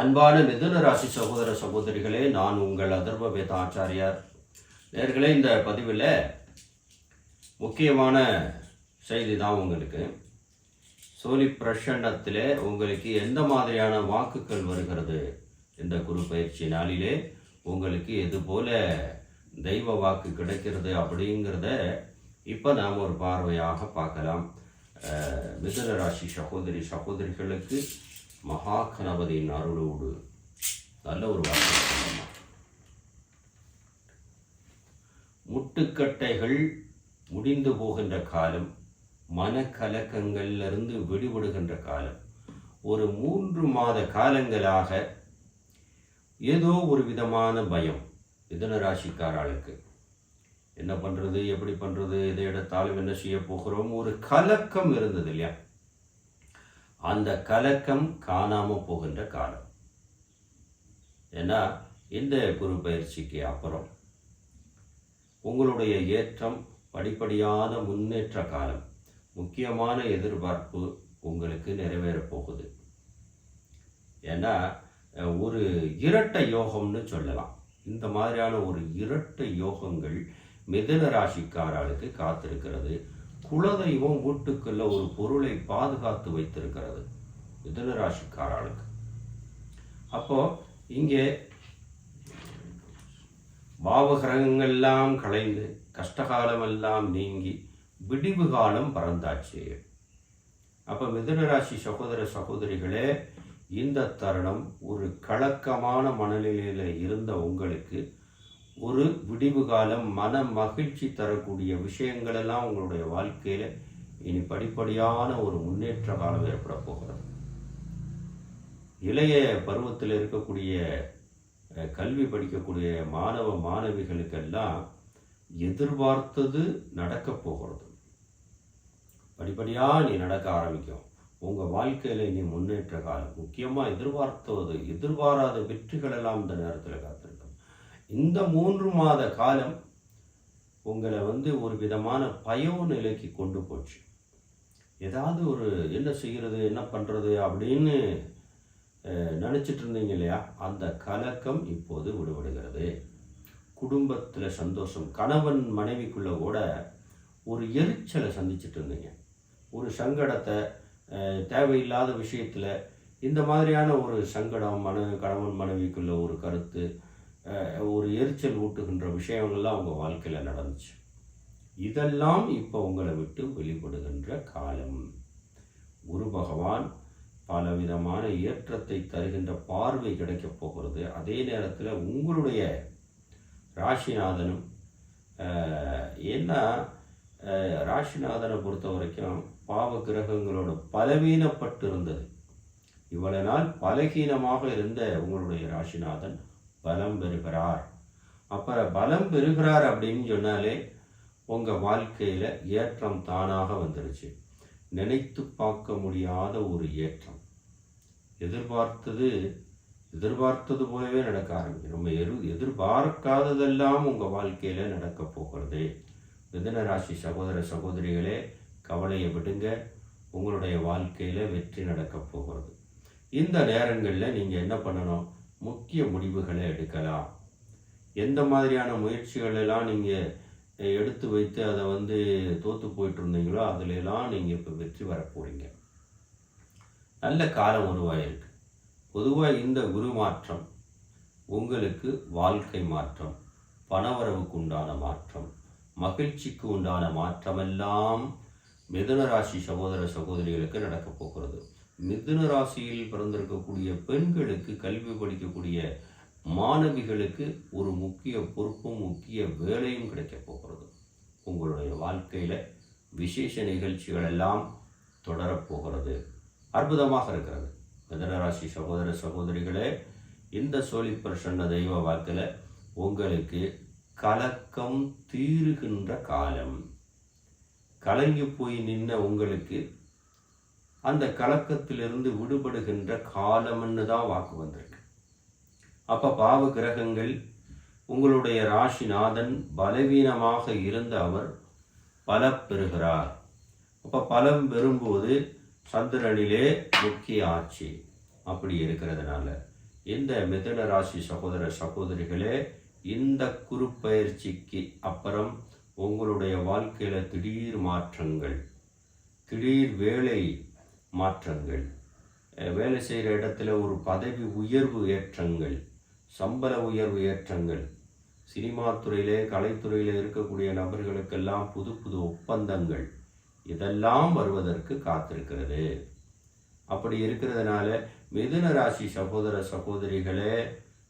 அன்பான மிதுன ராசி சகோதர சகோதரிகளே நான் உங்கள் அதர்வ வேதாச்சாரியார் நேர்களே இந்த பதிவில் முக்கியமான செய்தி தான் உங்களுக்கு. சோழி பிரசன்னத்தில் உங்களுக்கு எந்த மாதிரியான வாக்குகள் வருகிறது இந்த குரு பயிற்சி நாளிலே உங்களுக்கு எது போல தெய்வ வாக்கு கிடைக்கிறது அப்படிங்கிறத இப்போ நாம் ஒரு பார்வையாக பார்க்கலாம். மிதுன ராசி சகோதரி சகோதரிகளுக்கு மகா கணபதியின் அருளோடு. நல்ல ஒரு வார்த்தை சொல்லலாம் முட்டுக்கட்டைகள் முடிந்து போகின்ற காலம் மனக்கலக்கங்களிலிருந்து விடுபடுகின்ற காலம். ஒரு மூன்று மாத காலங்களாக ஏதோ ஒரு விதமான பயம் மிதன ராசிக்காராளுக்கு என்ன பண்ணுறது எப்படி பண்ணுறது எதை எடுத்தாலும் என்ன செய்ய போகிறோம்? ஒரு கலக்கம் இருந்தது இல்லையா? அந்த கலக்கம் காணாமல் போகின்ற காலம். ஏன்னா இந்த குரு பயிற்சிக்கு அப்புறம் உங்களுடைய ஏற்றம் படிப்படியான முன்னேற்ற காலம் முக்கியமான எதிர்பார்ப்பு உங்களுக்கு நிறைவேறப் போகுது. ஏன்னா ஒரு இரட்டை யோகம்னு சொல்லலாம். இந்த மாதிரியான ஒரு இரட்டை யோகங்கள் மிதுன ராசிக்காரர்களுக்கு காத்திருக்கிறது. குலதெய்வம் வீட்டுக்குள்ள ஒரு பொருளை பாதுகாத்து வைத்திருக்கிறது. மிதுன ராசிக்காரர்களுக்கு. அப்போ இங்கே பாவகிரகங்கள்லாம் கலைந்து கஷ்டகாலமெல்லாம் நீங்கி விடிவு காலம் பறந்தாச்சு. அப்போ மிதுன ராசி சகோதர சகோதரிகளே இந்த தருணம் ஒரு கலக்கமான மனநிலையில் இருந்த உங்களுக்கு ஒரு விடிவு காலம் மன மகிழ்ச்சி தரக்கூடிய விஷயங்களெல்லாம் உங்களுடைய வாழ்க்கையில் இனி படிப்படியான ஒரு முன்னேற்ற காலம் ஏற்பட போகிறது. இளைய பருவத்தில் இருக்கக்கூடிய அஹ், கல்வி படிக்கக்கூடிய மாணவ மாணவிகளுக்கெல்லாம் எதிர்பார்த்தது நடக்கப் போகிறது. படிப்படியாக நீ நடக்க ஆரம்பிக்கும். உங்கள் வாழ்க்கையில் நீ முன்னேற்ற காலம். முக்கியமாக எதிர்பார்த்தது எதிர்பாராத வெற்றிகள் எல்லாம் இந்த நேரத்தில் காத்திருக்கு இந்த மூன்று மாத காலம் உங்களை வந்து ஒரு விதமான பயோ நிலைக்கு கொண்டு போச்சு. ஏதாவது ஒரு என்ன செய்கிறது என்ன பண்ணுறது அப்படின்னு நினச்சிட்டு இருந்தீங்க இல்லையா? அந்த கலக்கம் இப்போது விடுபடுகிறது. குடும்பத்தில் சந்தோஷம். கணவன் மனைவிக்குள்ளே கூட ஒரு எரிச்சலை சந்திச்சுட்டு இருந்தீங்க. ஒரு சங்கடத்தை தேவையில்லாத விஷயத்தில் இந்த மாதிரியான ஒரு சங்கடம் மன கணவன் மனைவிக்குள்ள ஒரு கருத்து ஒரு எரிச்சல் ஊட்டுகின்ற விஷயங்கள்லாம் உங்கள் வாழ்க்கையில் நடந்துச்சு. இதெல்லாம் இப்போ உங்களை விட்டு வெளிப்படுகின்ற காலம். குரு பகவான் பலவிதமான ஏற்றத்தை தருகின்ற பார்வை கிடைக்கப் போகிறது. அதே நேரத்தில் உங்களுடைய ராசிநாதனும் என்ன ஏன்னா ராசிநாதனை பொறுத்த வரைக்கும் பாவ கிரகங்களோட பலவீனப்பட்டு இருந்தது இவ்வளவு நாள் பலகீனமாக இருந்த உங்களுடைய ராசிநாதன் பலம் பெறுகிறார். அப்புறம் பலம் பெறுகிறார் அப்படின்னு சொன்னாலே உங்கள் வாழ்க்கையில் ஏற்றம் தானாக வந்துருச்சு. நினைத்து பார்க்க முடியாத ஒரு ஏற்றம். எதிர்பார்த்தது எதிர்பார்த்தது போலவே நடக்க ஆரம்பிக்கும் நம்ம எரு எதிர்பார்க்காததெல்லாம் உங்கள் வாழ்க்கையில் நடக்க போகிறது. மிதன ராசி சகோதர சகோதரிகளே கவலையை விடுங்க. உங்களுடைய வாழ்க்கையில் வெற்றி நடக்க போகிறது. இந்த நேரங்களில் நீங்கள் என்ன பண்ணணும்? முக்கிய முடிவுகளை எடுக்கலாம். எந்த மாதிரியான முயற்சிகள் எல்லாம் நீங்கள் எடுத்து வைத்து அதை வந்து தோற்று போயிட்டு இருந்தீங்களோ அதுல எல்லாம் நீங்கள் இப்போ வெற்றி வர நல்ல காலம் உருவாயிருக்கு. பொதுவாக இந்த குரு மாற்றம் உங்களுக்கு வாழ்க்கை மாற்றம் பணவரவுக்கு உண்டான மாற்றம் மகிழ்ச்சிக்கு உண்டான மாற்றமெல்லாம் மிதுன ராசி சகோதர சகோதரிகளுக்கு நடக்கப் போகிறது. மிதுன ராசியில் பிறந்திருக்கக்கூடிய பெண்களுக்கு கல்வி படிக்கக்கூடிய மாணவிகளுக்கு ஒரு முக்கிய பொறுப்பும் முக்கிய வேலையும் கிடைக்க போகிறது. உங்களுடைய வாழ்க்கையில் விசேஷ நிகழ்ச்சிகள் எல்லாம் தொடரப்போகிறது அற்புதமாக இருக்கிறது. மிதனராசி சகோதர சகோதரிகளே இந்த சோழி பிரசன்ன தெய்வ வாக்கில் உங்களுக்கு கலக்கம் தீருகின்ற காலம். கலங்கி போய் நின்ன உங்களுக்கு அந்த கலக்கத்திலிருந்து விடுபடுகின்ற காலம்னு தான் வாக்கு வந்திருக்கு. அப்போ பாவ கிரகங்கள் உங்களுடைய ராசிநாதன் பலவீனமாக இருந்த அவர் பல பெறுகிறார். அப்போ பலம் பெறும்போது சந்திரனிலே முக்கிய ஆட்சி அப்படி இருக்கிறதுனால இந்த மிதன ராசி சகோதர சகோதரிகளே இந்த குறுப்பயிற்சிக்கு அப்புறம் உங்களுடைய வாழ்க்கையில் திடீர் மாற்றங்கள் திடீர் வேலை மாற்றங்கள். வேலை செய்கிற இடத்துல ஒரு பதவி உயர்வு ஏற்றங்கள் சம்பள உயர்வு ஏற்றங்கள். சினிமா துறையிலே கலைத்துறையிலே இருக்கக்கூடிய நபர்களுக்கெல்லாம் புது புது ஒப்பந்தங்கள். இதெல்லாம் வருவதற்கு காத்திருக்கிறது. அப்படி இருக்கிறதுனால மிதுன ராசி சகோதர சகோதரிகளே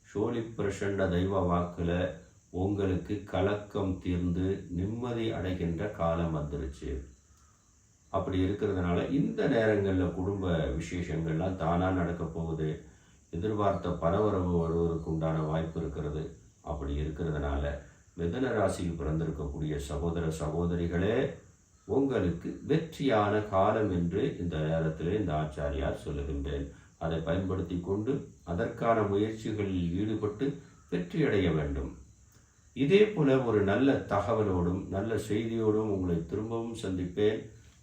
சோழி பிரசண்ட தெய்வ வாக்கில் உங்களுக்கு கலக்கம் தீர்ந்து நிம்மதி அடைகின்ற காலம் வந்துருச்சு. அப்படி இருக்கிறதுனால இந்த நேரங்களில் குடும்ப விசேஷங்கள்லாம் தானாக நடக்க போகுது. எதிர்பார்த்த பரவரவு வருவதற்கு உண்டான வாய்ப்பு இருக்கிறது. அப்படி இருக்கிறதுனால மிதன ராசியில் பிறந்திருக்கக்கூடிய சகோதர சகோதரிகளே உங்களுக்கு வெற்றியான காலம் என்று இந்த நேரத்தில் இந்த ஆச்சாரியார் சொல்லுகின்றேன். அதை பயன்படுத்தி கொண்டு அதற்கான முயற்சிகளில் ஈடுபட்டு வெற்றியடைய வேண்டும். இதே போல ஒரு நல்ல தகவலோடும் நல்ல செய்தியோடும் உங்களை திரும்பவும் சந்திப்பேன்.